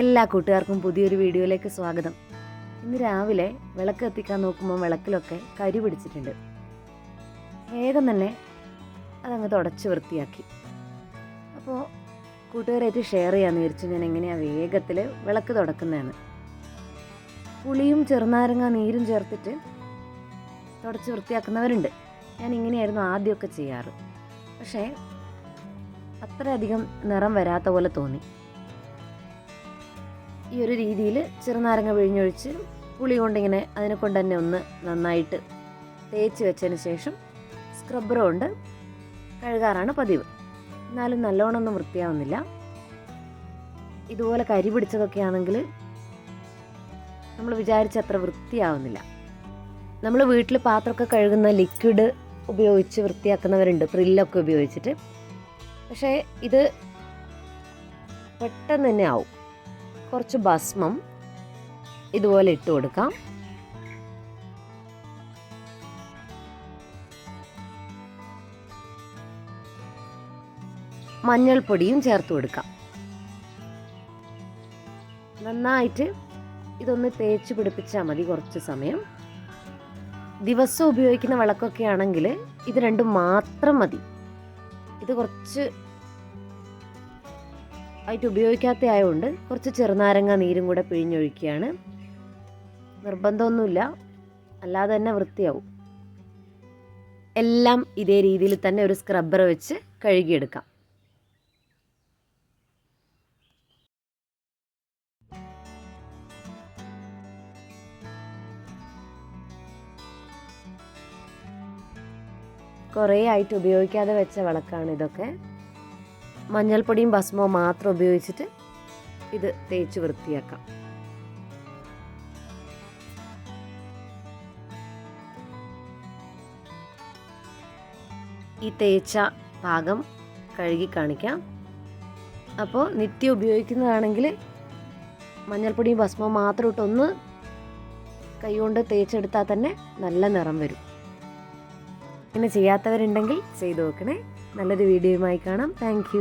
എല്ലാ കൂട്ടുകാർക്കും പുതിയൊരു വീഡിയോയിലേക്ക് സ്വാഗതം. ഇന്ന് രാവിലെ വിളക്ക് എത്തിക്കാൻ നോക്കുമ്പോൾ വിളക്കിലൊക്കെ കരി പിടിച്ചിട്ടുണ്ട്. വേഗം തന്നെ അതങ്ങ് തുടച്ച് വൃത്തിയാക്കി. അപ്പോൾ കൂട്ടുകാരായിട്ട് ഷെയർ ചെയ്യാമെന്ന് വിചാരിച്ചു ഞാൻ എങ്ങനെയാണ് വേഗത്തിൽ വിളക്ക് തുടക്കുന്നതെന്ന് പുളിയും ചെറുനാരങ്ങ നീരും ചേർത്തിട്ട് തുടച്ച് വൃത്തിയാക്കുന്നവരുണ്ട്. ഞാൻ ഇങ്ങനെയായിരുന്നു ആദ്യമൊക്കെ ചെയ്യാറ്. പക്ഷേ അത്രയധികം നിറം വരാത്ത പോലെ തോന്നി. ഈ ഒരു രീതിയിൽ ചെറുനാരങ്ങ പിഴിഞ്ഞൊഴിച്ച് പുളി കൊണ്ടിങ്ങനെ അതിനെ കൊണ്ട് തന്നെ ഒന്ന് നന്നായിട്ട് തേച്ച് വെച്ചതിന് ശേഷം സ്ക്രബ്ബർ കൊണ്ട് കഴുകാറാണ് പതിവ്. എന്നാലും നല്ലോണം ഒന്നും വൃത്തിയാവുന്നില്ല. ഇതുപോലെ കരി പിടിച്ചതൊക്കെ ആണെങ്കിൽ നമ്മൾ വിചാരിച്ചത്ര വൃത്തിയാവുന്നില്ല. നമ്മൾ വീട്ടിൽ പാത്രമൊക്കെ കഴുകുന്ന ലിക്വിഡ് ഉപയോഗിച്ച് വൃത്തിയാക്കുന്നവരുണ്ട്. പ്രില്ലൊക്കെ ഉപയോഗിച്ചിട്ട്. പക്ഷേ ഇത് പെട്ടെന്ന് തന്നെ ആവും. കുറച്ച് ഭസ്മം ഇതുപോലെ ഇട്ട് കൊടുക്കാം. മഞ്ഞൾപ്പൊടിയും ചേർത്ത് കൊടുക്കാം. നന്നായിട്ട് ഇതൊന്ന് തേച്ച് പിടിപ്പിച്ചാൽ മതി കുറച്ച് സമയം. ദിവസം ഉപയോഗിക്കുന്ന വിളക്കൊക്കെ ആണെങ്കിൽ ഇത് രണ്ടും മാത്രം മതി. ഇത് കുറച്ച് ആയിട്ട് ഉപയോഗിക്കാത്ത ആയതുകൊണ്ട് കുറച്ച് ചെറുനാരങ്ങ നീരും കൂടെ പിഴിഞ്ഞൊഴിക്കുകയാണ്. നിർബന്ധമൊന്നുമില്ല. അല്ലാതെ തന്നെ വൃത്തിയാവും. എല്ലാം ഇതേ രീതിയിൽ തന്നെ ഒരു സ്ക്രബ്ബർ വെച്ച് കഴുകിയെടുക്കാം. കുറേ ആയിട്ട് ഉപയോഗിക്കാതെ വെച്ച വിളക്കാണ് ഇതൊക്കെ. മഞ്ഞൾപ്പൊടിയും ഭസ്മവും മാത്രം ഉപയോഗിച്ചിട്ട് ഇത് തേച്ച് വൃത്തിയാക്കാം. ഈ തേച്ച ഭാഗം കഴുകി കാണിക്കാം. അപ്പോൾ നിത്യം ഉപയോഗിക്കുന്നതാണെങ്കിൽ മഞ്ഞൾപ്പൊടിയും ഭസ്മവും മാത്രം ഇട്ടൊന്ന് കൈകൊണ്ട് തേച്ചെടുത്താൽ തന്നെ നല്ല നിറം വരും. ഇങ്ങനെ ചെയ്യാത്തവരുണ്ടെങ്കിൽ ചെയ്തു നോക്കണേ. നല്ലൊരു വീഡിയോയുമായി കാണാം. താങ്ക്